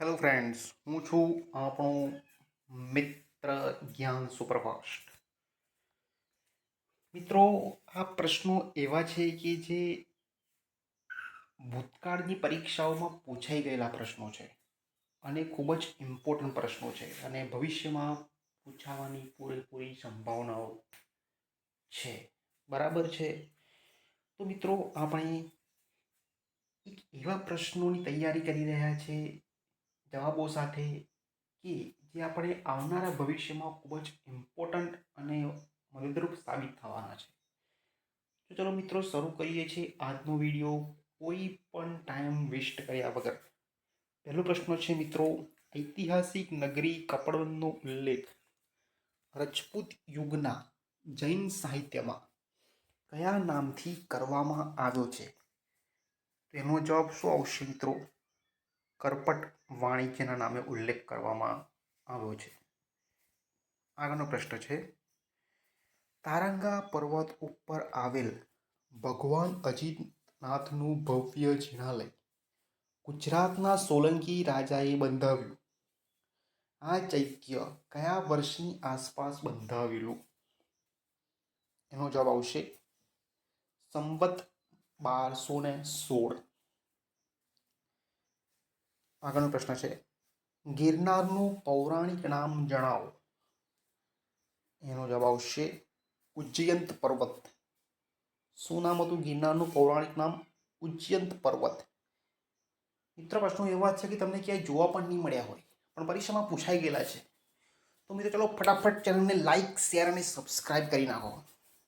Hello friends હું છું આપણો મિત્ર જ્ઞાન સુપરફાસ્ટ. મિત્રો, આ પ્રશ્નો એવા છે કે જે ભૂતકાળની પરીક્ષાઓમાં પૂછાઈ ગયેલા પ્રશ્નો છે અને ખૂબ જ ઇમ્પોર્ટન્ટ પ્રશ્નો છે અને ભવિષ્યમાં પૂછાવાની પૂરેપૂરી સંભાવનાઓ છે. બરાબર છે? તો મિત્રો, આપણે એક એવા પ્રશ્નોની તૈયારી કરી રહ્યા છે જવાબો સાથે કે જે આપણે આવનારા ભવિષ્યમાં ખૂબ જ ઇમ્પોર્ટન્ટ અને મદદરૂપ સાબિત થવાના છે. તો ચલો મિત્રો, શરૂ કરીએ છીએ આજનો વીડિયો કોઈ પણ ટાઈમ વેસ્ટ કર્યા વગર. પહેલો પ્રશ્ન છે મિત્રો, ઐતિહાસિક નગરી કપડવનનો ઉલ્લેખ. રજપૂત યુગના જૈન સાહિત્યમાં કયા નામથી કરવામાં આવ્યો છે? તેનો જવાબ શું આવશે મિત્રો? કરપટ વાણિજ્યના નામે ઉલ્લેખ કરવામાં આવ્યો છે. આગળનો પ્રશ્ન છે, તારંગા પર્વત ઉપર આવેલ ભગવાન અજીતનાથનું ભવ્ય જિનાલય ગુજરાતના સોલંકી રાજાએ બંધાવ્યું. આ ચૈત્ય કયા વર્ષની આસપાસ બંધાવેલું? એનો જવાબ આવશે, સંવત બારસો ને સોળ. આગળનો પ્રશ્ન છે. ગિરનારનું પૌરાણિક નામ જણાવો. એનો જવાબ આવશે ઉજ્જયંત પર્વત. શું નામ હતું ગિરનારનું પૌરાણિક નામ? ઉજ્જયંત પર્વત. મિત્ર, પ્રશ્નો એવા છે કે તમને ક્યાંય જોવા પણ નહીં મળ્યા હોય, પણ પરીક્ષામાં પૂછાઈ ગયેલા છે. તો મિત્રો, ચલો ફટાફટ ચેનલને લાઇક શેર અને સબસ્ક્રાઇબ કરી નાખો.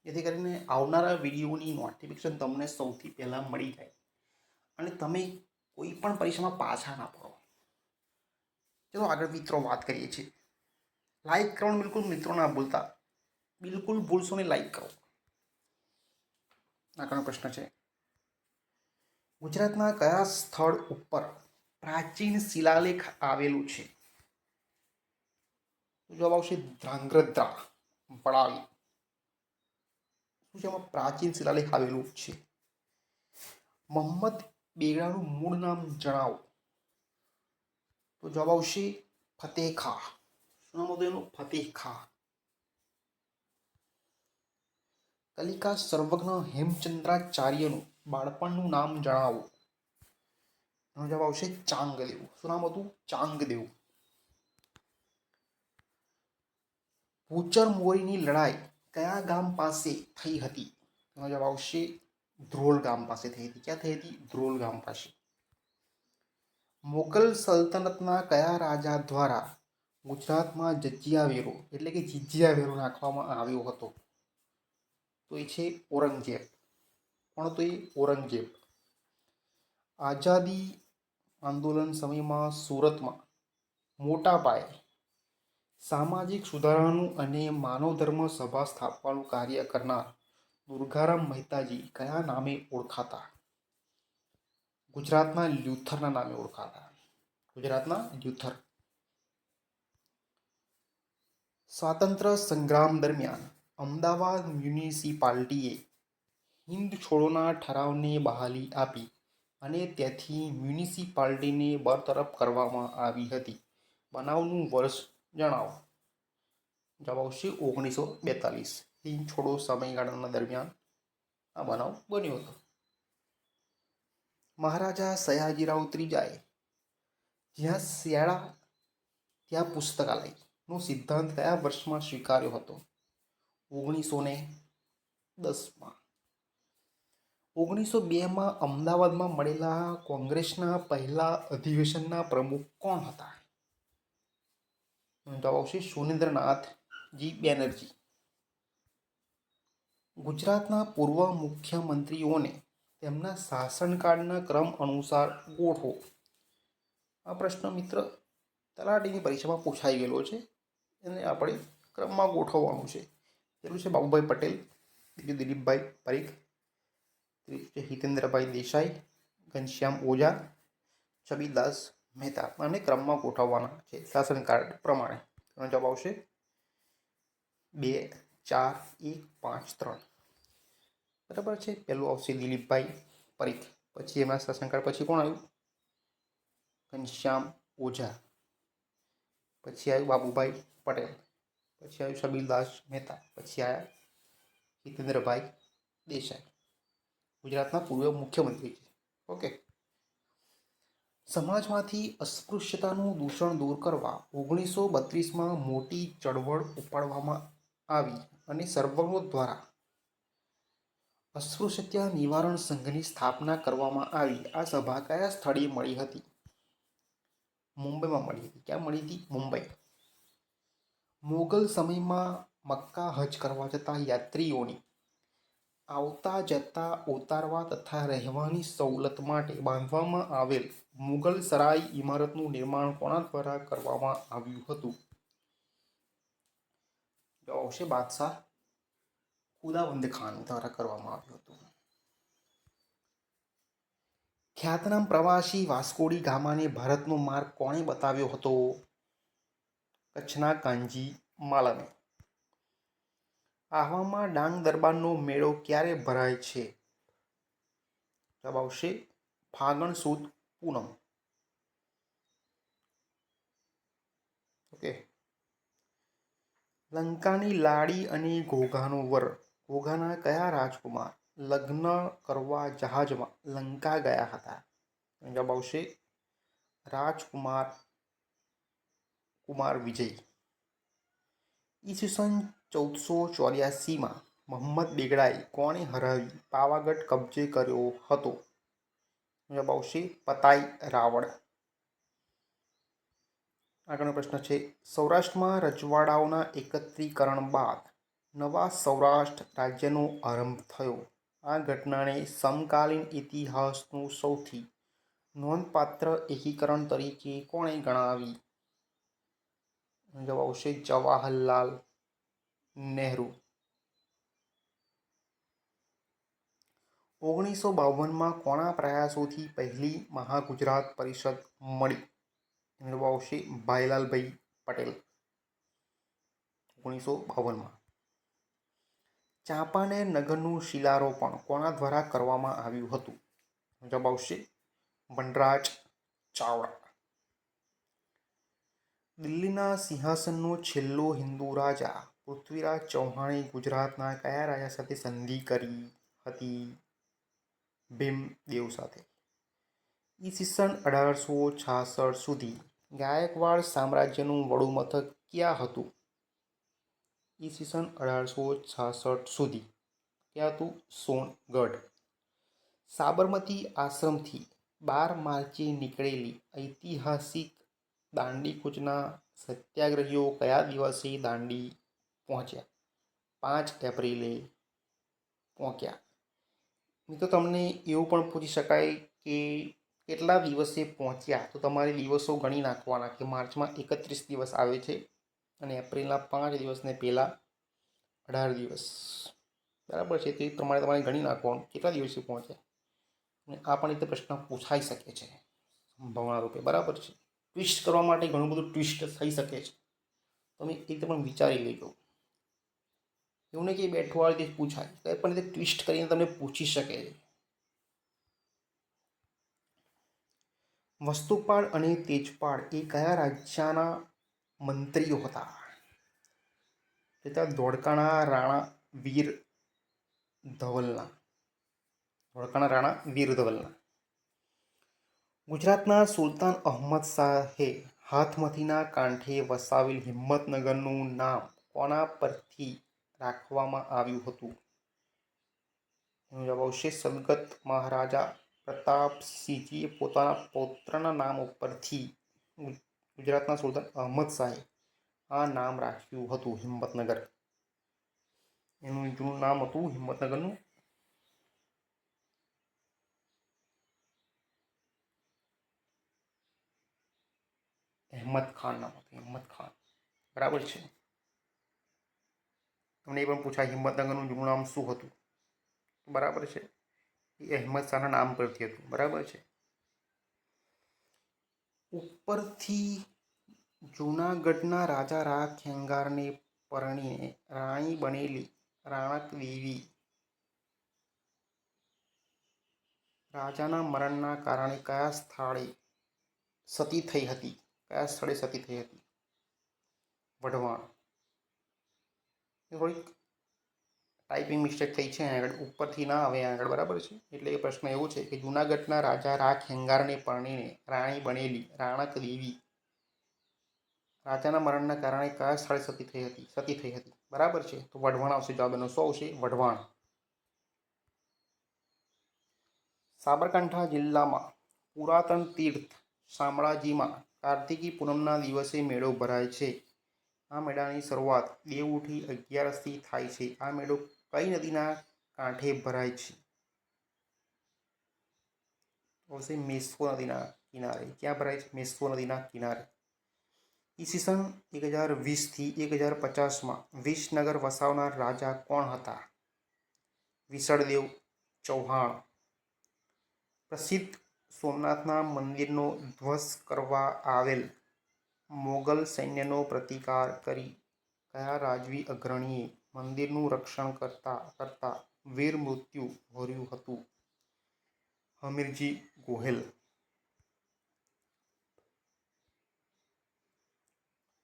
જેથી કરીને આવનારા વિડીયોની નોટિફિકેશન તમને સૌથી પહેલાં મળી જાય. અને તમે કોઈ પણ પરીક્ષામાં પાછા ના પડો. ચલો આગળ મિત્રો વાત કરીએ છીએ. લાઈક કરવાનું બિલકુલ મિત્રો ના ભૂલતા. બિલકુલ ભૂલશો ને લાઈક કરો. આગળનો પ્રશ્ન છે. ગુજરાતના કયા સ્થળ ઉપર પ્રાચીન શિલાલેખ આવેલું છે? જવાબ આવશે ધ્રાંગ્રદ્રા પડાવી. શું છે એમાં પ્રાચીન શિલાલેખ આવેલું છે? મોહમ્મદ બેગડાનું મૂળ નામ જણાવો. તો જવાબ આવશે ફતેહ ખા શું નામ હતું એનું ફતેહ ખા કલિકા સર્વજ્ઞ હેમચંદ્રાચાર્યનું બાળપણનું નામ જણાવો એનો જવાબ આવશે ચાંગદેવ શું નામ હતું ચાંગદેવ ભૂચર મોરીની લડાઈ કયા ગામ પાસે થઈ હતી એનો જવાબ આવશે ધ્રોલ ગામ પાસે થઈ હતી ક્યાં થઈ હતી ધ્રોલ ગામ પાસે મુગલ સલ્તનતના કયા રાજા દ્વારા ગુજરાતમાં જજિયા વેરો એટલે કે જિજિયા વેરો નાખવામાં આવ્યો હતો? તો એ છે ઔરંગઝેબ. પણ તો એ? ઔરંગઝેબ. આઝાદી આંદોલન સમયમાં સુરતમાં મોટા પાયે સામાજિક સુધારણાનું અને માનવ ધર્મ સભા સ્થાપવાનું કાર્ય કરનાર દુર્ગારામ મહેતાજી કયા નામે ઓળખાતા? ગુજરાતના લ્યુથરના નામે ઓળખાતા. ગુજરાતના લ્યુથર. સ્વાતંત્ર્ય સંગ્રામ દરમિયાન અમદાવાદ મ્યુનિસિપાલિટીએ હિન્દ છોડોના ઠરાવને બહાલી આપી અને તેથી મ્યુનિસિપાલિટીને બરતરફ કરવામાં આવી હતી. બનાવનું વર્ષ જણાવો. જવાબ આવશે ઓગણીસો બેતાલીસ. હિન્દ છોડો સમયગાળાના દરમિયાન આ બનાવ બન્યો હતો. મહારાજા સયાજીરાવ ત્રીજાએ જ્યાં શિયાળા, ત્યાં પુસ્તકાલયનો સિદ્ધાંત કયા વર્ષમાં સ્વીકાર્યો હતો. ઓગણીસો ને દસમાં. ઓગણીસો બેમાં અમદાવાદમાં મળેલા કોંગ્રેસના પહેલા અધિવેશનના પ્રમુખ કોણ હતા? જવાબ આવશે સુરેન્દ્રનાથજી બેનર્જી. ગુજરાતના પૂર્વ મુખ્યમંત્રીઓને તેમના શાસનકાળના ક્રમ અનુસાર ગોઠવો. આ પ્રશ્ન મિત્ર તલાટીની પરીક્ષામાં પૂછાઈ ગયેલો છે. એને આપણે ક્રમમાં ગોઠવવાનું છે. પેલું છે બાબુભાઈ પટેલ, બીજું દિલીપભાઈ પરીખ, ત્રીજું છે હિતેન્દ્રભાઈ દેસાઈ, ઘનશ્યામ ઓઝા, છબીદાસ મહેતા. અને ક્રમમાં ગોઠવવાના છે શાસનકાળ પ્રમાણે. એનો જવાબ આવશે બે, ચાર, એક, પાંચ, ત્રણ. બરાબર છે? પહેલું આવશે દિલીપભાઈ પરીખ. પછી એમના શાસનકાળ પછી કોણ આવ્યું? ઘનશ્યામ ઓઝા. પછી આવ્યું બાબુભાઈ પટેલ. પછી આવ્યું સબીલદાસ મહેતા. પછી આવ્યા હિતેન્દ્રભાઈ દેસાઈ. ગુજરાતના પૂર્વ મુખ્યમંત્રી છે. ઓકે. સમાજમાંથી અસ્પૃશ્યતાનું દૂષણ દૂર કરવા ઓગણીસો બત્રીસમાં મોટી ચળવળ ઉપાડવામાં આવી અને સર્વણો દ્વારા અસ્પૃશ્યતા નિવારણ સંઘની સ્થાપના કરવામાં આવી. આ સભા કયા સ્થળે મળી હતી? મુંબઈમાં મળી હતી. ક્યાં મળી હતી? મુંબઈ. મુગલ સમયમાં મક્કા હજ કરવા જતા યાત્રીઓની આવતા જતા ઉતારવા તથા રહેવાની સવલત માટે બાંધવામાં આવેલ મુગલ સરાય ઇમારતનું નિર્માણ કોના દ્વારા કરવામાં આવ્યું હતું? આવશે બાદશાહ. ખુદાવંદ ખાન દ્વારા કરવામાં આવ્યું હતું. ખ્યાતનામ પ્રવાસી વાસ્કોડી ગામાને ભારતનો માર્ગ કોણે બતાવ્યો હતો? કચ્છના કાંજી માલાને આહવામાં ડાંગ દરબારનો મેળો ક્યારે ભરાય છે? જવાબ આવશે ફાગણ સુદ પૂનમ. ઓકે. લંકાની લાડી અને ઘોઘાનો વર. ઘોઘાના કયા રાજકુમાર લગ્ન કરવા જહાજમાં લંકા ગયા હતા? જવાબ આવશે રાજકુમાર કુમાર વિજય. ઈસવીસન ચૌદસો ચોર્યાસીમાં મોહમ્મદ બેગડાએ કોણે હરાવી? પાવાગઢ કબજે કર્યો હતો? જવાબ આવશે પતાઈ રાવળ. આગળનો પ્રશ્ન છે, સૌરાષ્ટ્રમાં રજવાડાઓના એકત્રીકરણ બાદ નવા સૌરાષ્ટ્ર રાજ્યનો આરંભ થયો. આ ઘટનાને સમકાલીન ઇતિહાસનું સૌથી નોંધપાત્ર એકીકરણ તરીકે કોણે ગણાવી? જવાબ આવશે જવાહરલાલ નહેરુ. ઓગણીસો બાવનમાં કોના પ્રયાસોથી પહેલી મહાગુજરાત પરિષદ મળી? જવાબ આવશે ભાઈલાલભાઈ પટેલ. ઓગણીસો બાવનમાં. ચાંપાનેર નગરનું શિલારોપણ કોના દ્વારા કરવામાં આવ્યું હતું? જવાબ આવશે વનરાજ ચાવડા. દિલ્હીના સિંહાસનનો છેલ્લો હિન્દુ રાજા પૃથ્વીરાજ ચૌહાણે ગુજરાતના કયા રાજા સાથે સંધિ કરી હતી? ભીમદેવ સાથે. ઈસવીસન અઢારસો છાસઠ સુધી ગાયકવાડ સામ્રાજ્યનું વડું મથક ક્યાં હતું? ઈસવીસન અઢારસો છાસઠ સુધી. ક્યાં હતું સોનગઢ. સાબરમતી આશ્રમથી બાર માર્ચે નીકળેલી ઐતિહાસિક દાંડી કૂચના સત્યાગ્રહીઓ કયા દિવસે દાંડી પહોંચ્યા? પાંચ એપ્રિલે પહોંચ્યા. મિત્રો, તમને એવું પણ પૂછી શકાય કે કેટલા દિવસે પહોંચ્યા? તો તમારે દિવસો ગણી નાખવાના કે માર્ચમાં એકત્રીસ દિવસ આવે છે. અને એપ્રિલના પાંચ દિવસને પહેલાં અઢાર દિવસ. બરાબર છે, તે પ્રમાણે તમારે ગણી નાખવાનું, કેટલા દિવસે પહોંચે? અને આ પણ રીતે પ્રશ્ન પૂછાઈ શકે છે, સંભાવના રૂપે. બરાબર છે. ટ્વિસ્ટ કરવા માટે ઘણું બધું ટ્વિસ્ટ થઈ શકે છે. તમે એ રીતે પણ વિચારી લેજો. એવું નહીં કે બેઠું આ રીતે પૂછાય. કંઈ પણ રીતે ટ્વિસ્ટ કરીને તમને પૂછી શકે છે. વસ્તુપાળ અને તેજપાળ એ કયા રાજ્યના મંત્રીઓ હતા. તે ધોળકાના રાણા વીર ધવલના ધોળકાના રાણા વીર ધવલના. ગુજરાતના સુલતાન અહમદ શાહે હાથમતીના કાંઠે વસાવેલ હિંમતનગરનું નામ કોના પરથી રાખવામાં આવ્યું હતું? એનો જવાબ આવશે સદગત મહારાજા પ્રતાપસિંહજીએ પોતાના પૌત્રના નામ ઉપરથી ગુજરાતના સુલતાન અહમદ શાહે આ નામ રાખ્યું હતું હિંમતનગર. એનું જૂનું નામ હતું હિંમતનગરનું અહેમદ ખાન નામ હતું, અહેમદ ખાન. બરાબર છે? તમને એ પણ પૂછાય હિંમતનગરનું જૂનું નામ શું હતું? બરાબર છે? એ અહેમદ શાહના નામ પરથી હતું. બરાબર છે? ઉપરથી જૂનાગઢના રાજા રા ખેંગારને પરણીને રાણી બનેલી રાણક દેવી રાજાના મરણના કારણે કયા સ્થળે સતી થઈ હતી? કયા સ્થળે સતી થઈ હતી? વઢવાણ. થોડીક ટાઈપિંગ મિસ્ટેક થઈ છે આગળ ઉપરથી ના આવે આગળ બરાબર છે? એટલે એ પ્રશ્ન એવો છે કે જૂનાગઢના રાજા રા ખેંગારને પરણીને રાણી બનેલી, રાણક દેવી. રાજાના મરણના કારણે કયા સ્થળે સતી થઈ હતી? સતી થઈ હતી. બરાબર છે? તો વઢવાણ આવશે, જવાબ એનો શું આવશે. વઢવાણ. સાબરકાંઠા જિલ્લામાં પુરાતન તીર્થ શામળાજીમાં કાર્તિકી પૂનમના દિવસે મેળો ભરાય છે. આ મેળાની શરૂઆત દેવઉઠી અગિયારસથી થાય છે. આ મેળો કઈ નદીના કાંઠે ભરાય છે? આવશે મેસ્કો નદીના કિનારે. ક્યાં ભરાય છે? મેસ્કો નદીના કિનારે. ઈસવીસન એક હજાર વીસથી એક હજાર પચાસમાં વિસનગર વસાવનાર રાજા કોણ હતા? વિસળદેવ ચૌહાણ. પ્રસિદ્ધ સોમનાથના મંદિરનો ધ્વસ કરવા આવેલ મોગલ સૈન્યનો પ્રતિકાર કરી કયા રાજવી અગ્રણીએ મંદિરનું રક્ષણ કરતા કરતા વીર મૃત્યુ હોર્યું હતું. હમીરજી ગોહિલ.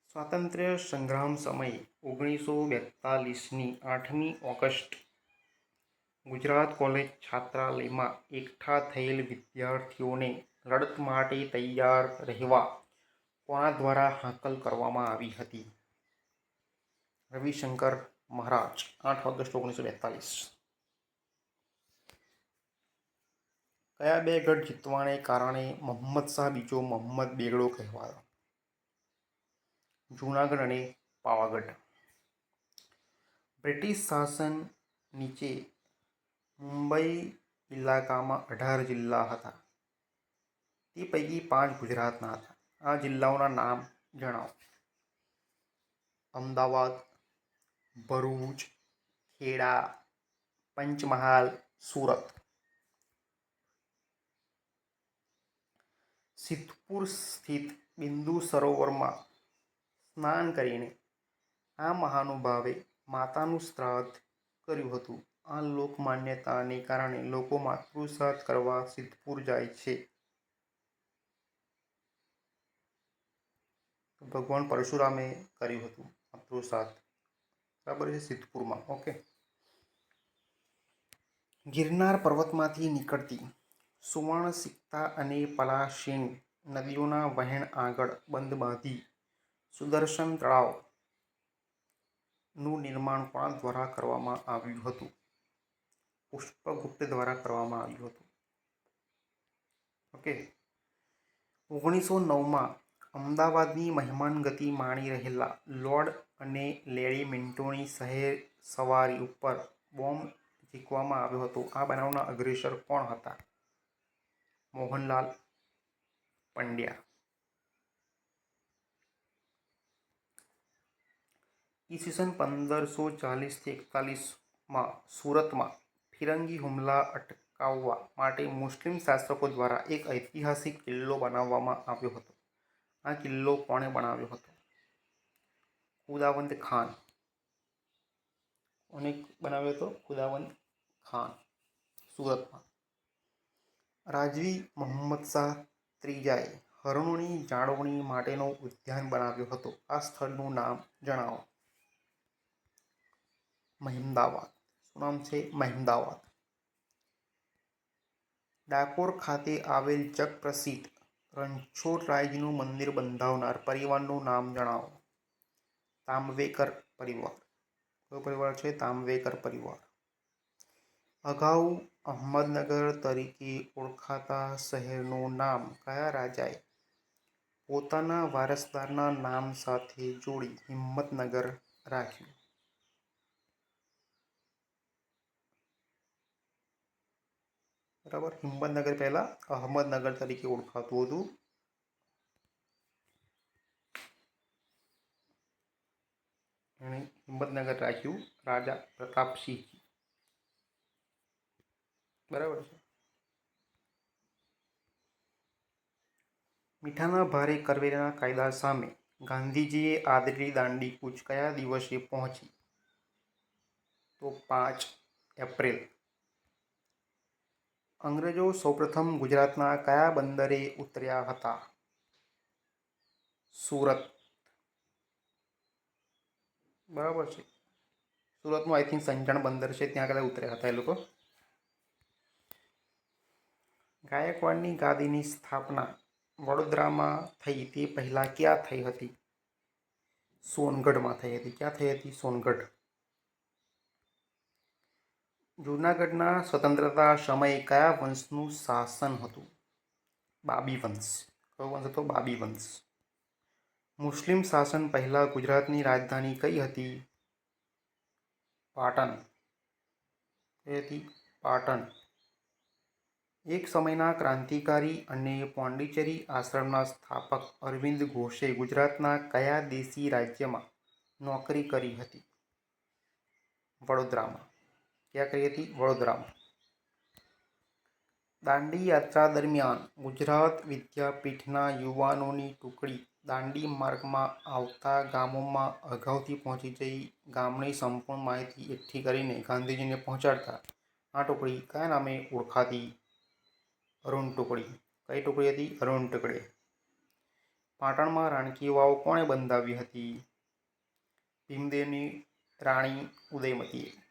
સ્વાતંત્ર્ય સંગ્રામ સમયે ઓગણીસો બેતાલીસની આઠમી ઓગસ્ટ ગુજરાત કોલેજ છાત્રાલયમાં એકઠા થયેલ વિદ્યાર્થીઓને લડત માટે તૈયાર રહેવા કોના દ્વારા હાકલ કરવામાં આવી હતી? રવિશંકર મહારાજ, આઠ ઓગસ્ટ ઓગણીસો બેતાલીસ કયા બે ગઢ જીતવાને કારણે મોહમ્મદ શાહ બીજો મોહમ્મદ બેગડો કહેવાયો? જૂનાગઢ અને પાવાગઢ. બ્રિટિશ શાસન નીચે મુંબઈ ઇલાકામાં અઢાર જિલ્લા હતા. તે પૈકી પાંચ ગુજરાતના હતા. આ જિલ્લાઓના નામ જણાવો. અમદાવાદ ભરૂચ, ખેડા, પંચમહાલ, સુરત. સિદ્ધપુર સ્થિત બિંદુ સરોવરમાં સ્નાન કરીને આ મહાનુભાવે માતાનું શ્રાદ્ધ કર્યું હતું. આ લોકમાન્યતાને કારણે લોકો માતૃશ્રાદ્ધ કરવા સિદ્ધપુર જાય છે. ભગવાન પરશુરામે કર્યું હતું માતૃશ્રાદ્ધ. બરાબર છે, સિદ્ધપુરમાં. ઓકે. ગિરનાર પર્વતમાંથી નીકળતી સુવર્ણ સિક્તા અને પલાશીન નદીઓના વહેણ આગળ બંધ બાંધી સુદર્શન તળાવનું નિર્માણ કોણ દ્વારા કરવામાં આવ્યું હતું. પુષ્પગુપ્ત દ્વારા કરવામાં આવ્યું હતું. ઓકે. ઓગણીસો નવમાં અમદાવાદની મહેમાનગતિ માણી રહેલા લોર્ડ અને લેડી મિન્ટોની શહેર સવારી ઉપર બોમ્બ ઝીકવામાં આવ્યો હતો. આ બનાવના અગ્રેસર કોણ હતા? મોહનલાલ પંડ્યા. ઈસવીસન પંદરસો ચાલીસથી એકતાલીસમાં સુરતમાં ફિરંગી હુમલા અટકાવવા માટે મુસ્લિમ શાસકો દ્વારા એક ઐતિહાસિક કિલ્લો બનાવવામાં આવ્યો હતો. આ કિલ્લો કોણે બનાવ્યો હતો? ખુદાવંત ખાન. કોને બનાવ્યો હતો? ખુદાવંત ખાન. સુરતમાં. રાજવી મોહમ્મદ શાહ ત્રીજાએ હરણોની જાળવણી માટેનો ઉદ્યાન બનાવ્યો હતો. આ સ્થળનું નામ જણાવો. મહેમદાવાદ. શું નામ છે? મહેમદાવાદ. ડાકોર ખાતે આવેલ જગપ્રસિદ્ધ રણછોડરાયજીનું મંદિર બંધાવનાર પરિવારનું નામ જણાવો. તાંબવેકર પરિવાર. કયો પરિવાર છે? તાંબવેકર પરિવાર. અગાઉ અહમદનગર તરીકે ઓળખાતા શહેરનું નામ કયા રાજાએ પોતાના વારસદારના નામ સાથે જોડી હિંમતનગર રાખ્યું? બરાબર? હિંમતનગર પહેલાં, અહમદનગર તરીકે ઓળખાતું હતું. એણે હિંમતનગર રાખ્યું. રાજા પ્રતાપસિંહજી બરાબર છે? મીઠાના ભારે કરવેરાના કાયદા સામે ગાંધીજીએ આદરી દાંડી કૂચ કયા દિવસે પહોંચી. તો પાંચ એપ્રિલ અંગ્રેજો સૌપ્રથમ ગુજરાતના કયા બંદરે ઉતર્યા હતા? સુરત. બરાબર છે. સુરતનું આઈ થિંક સંજાણ બંદર છે, ત્યાં આગળ ઉતર્યા હતા એ લોકો. ગાયકવાડની ગાદીની સ્થાપના વડોદરામાં થઈ તે પહેલાં ક્યાં થઈ હતી? સોનગઢમાં થઈ હતી. ક્યાં થઈ હતી? સોનગઢ. જૂનાગઢના સ્વતંત્રતા સમયે કયા વંશનું શાસન હતું. બાબી વંશ. કયો વંશ હતો? બાબી વંશ. મુસ્લિમ શાસન પહેલાં ગુજરાતની રાજધાની કઈ હતી? પાટણ. કઈ હતી? પાટણ. એક સમયના ક્રાંતિકારી અને પોંડિચેરી આશ્રમના સ્થાપક અરવિંદ ઘોષે ગુજરાતના કયા દેશી રાજ્યમાં નોકરી કરી હતી? વડોદરામાં. ક્યાં કરી હતી? વડોદરામાં દાંડી યાત્રા દરમિયાન ગુજરાત વિદ્યાપીઠના યુવાનોની ટુકડી દાંડી માર્ગમાં આવતા ગામોમાં અગાઉથી પહોંચી જઈ ગામની સંપૂર્ણ માહિતી એકઠી કરીને ગાંધીજીને પહોંચાડતા આ ટુકડી કયા નામે ઓળખાતી? અરુણ ટુકડી. કઈ ટુકડી હતી? અરુણ ટુકડી. પાટણમાં રાણકી વાવ કોણે બંધાવી હતી? ભીમદેવની રાણી ઉદયમતીએ.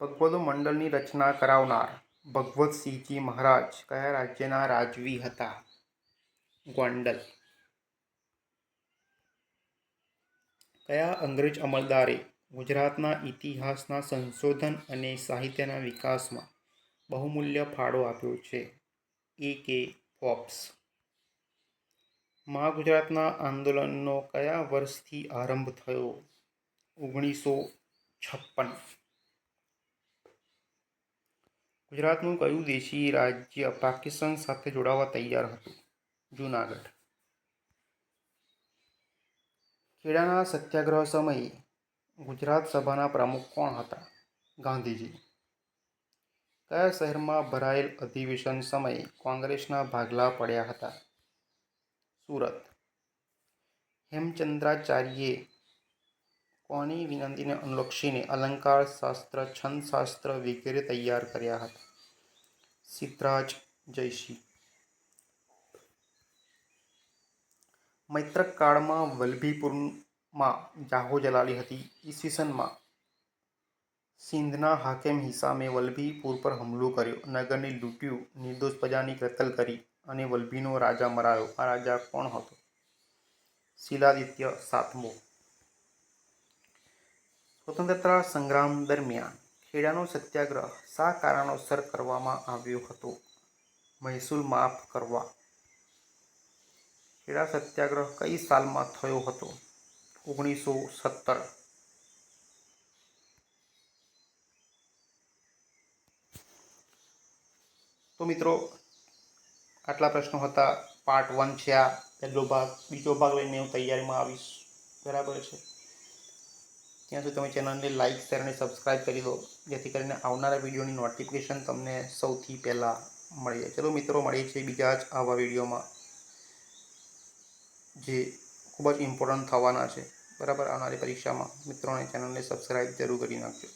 ભગવદો મંડળની રચના કરાવનાર ભગવતસિંહજી મહારાજ કયા રાજ્યના રાજવી હતા? ગોંડલ. કયા અંગ્રેજ અમલદારે ગુજરાતના ઇતિહાસના સંશોધન અને સાહિત્યના વિકાસમાં બહુમૂલ્ય ફાળો આપ્યો છે? એ કે ફોપ્સ મા ગુજરાતના આંદોલનનો કયા વર્ષથી આરંભ થયો? ઓગણીસો છપ્પન. ગુજરાતનું કયું દેશી રાજ્ય પાકિસ્તાન સાથે જોડાવા તૈયાર હતું? જૂનાગઢ. ખેડાના સત્યાગ્રહ સમયે ગુજરાત સભાના પ્રમુખ કોણ હતા? ગાંધીજી. કયા શહેરમાં ભરાયેલ અધિવેશન સમયે કોંગ્રેસના ભાગલા પડ્યા હતા? સુરત. હેમચંદ્રાચાર્યે કોની વિનંતીને અનુલક્ષીને અલંકાર શાસ્ત્ર છંદશાસ્ત્ર વગેરે તૈયાર કર્યા હતા? સિદ્ધરાજ જયસિંહ મૈત્રક કાળમાં વલ્લભીપુરમાં જાહો જલાલી હતી. ઈસવીસનમાં સિંધના હાકેમ હિસામે વલભીપુર પર હુમલો કર્યો. નગરને લૂંટ્યું, નિર્દોષ પ્રજાની કતલ કરી અને વલ્લભીનો રાજા મરાયો. આ રાજા કોણ હતો? શિલાદિત્ય સાતમો. સ્વતંત્રતા સંગ્રામ દરમિયાન ખેડાનો સત્યાગ્રહ શા કારણોસર કરવામાં આવ્યો હતો? મહેસૂલ માફ કરવા. ખેડા સત્યાગ્રહ કઈ સાલમાં થયો હતો? ઓગણીસો સત્તર. તો મિત્રો, આટલા પ્રશ્નો હતા. પાર્ટ વન છે આ. પહેલો ભાગ, બીજો ભાગ લઈને હું તૈયારીમાં આવીશ. બરાબર છે? ત્યાં સુધી તમે ચેનલને લાઇક શેર અને સબસ્ક્રાઈબ કરી દો, જેથી કરીને આવનારા વિડીયોની નોટિફિકેશન તમને સૌથી પહેલાં મળી જાય. ચલો મિત્રો, મળીએ છીએ બીજા જ આવા વિડીયોમાં, જે ખૂબ જ ઇમ્પોર્ટન્ટ થવાના છે. બરાબર, આવનારી પરીક્ષામાં મિત્રોને ચેનલને સબસ્ક્રાઈબ જરૂર કરી નાખજો.